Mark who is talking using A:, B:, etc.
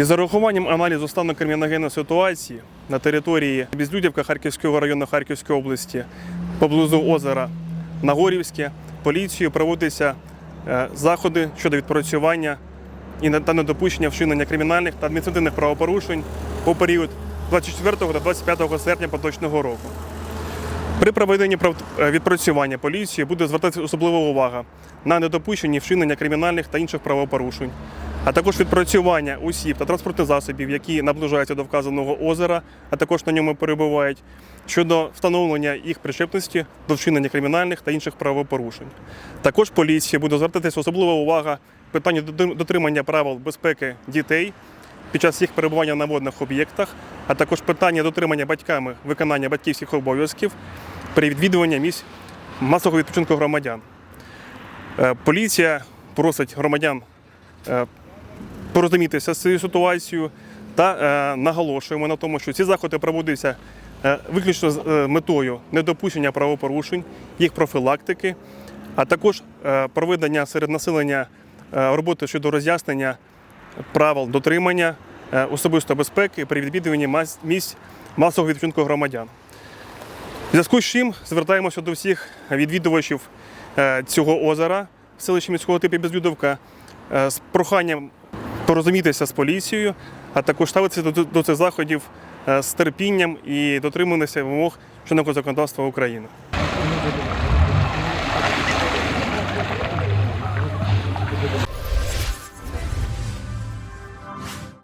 A: Із зарахуванням аналізу стану криміногенної ситуації на території Безлюдівка Харківського району Харківської області поблизу озера Нагорівське поліцією проводяться е, заходи щодо відпрацювання і та недопущення вчинення кримінальних та адміністративних правопорушень у період 24 та 25 серпня поточного року. При проведенні е, відпрацювання поліції буде звертатися особлива увага на недопущення вчинення кримінальних та інших правопорушень, а також відпрацювання осіб та транспортних засобів, які наближаються до вказаного озера, а також на ньому перебувають, щодо встановлення їх причепності до вчинення кримінальних та інших правопорушень. Також поліція буде звертатися особлива увага питанню дотримання правил безпеки дітей під час їх перебування на водних об'єктах, а також питання дотримання батьками виконання батьківських обов'язків при відвідуванні місць масового відпочинку громадян. Е, Поліція просить громадян е, порозумітися з цією ситуацією та е, наголошуємо на тому, що ці заходи проводяться е, виключно з е, метою недопущення правопорушень, їх профілактики, а також проведення серед населення роботи щодо роз'яснення правил дотримання особистої безпеки при відвідуванні місць масового відпочинку громадян. В зв'язку з чим звертаємося до всіх відвідувачів цього озера в селищі міського типу Безлюдовка з проханням порозумітися з поліцією, а також ставитися до, цих заходів е, з терпінням і дотримуватися вимог чинного законодавства України.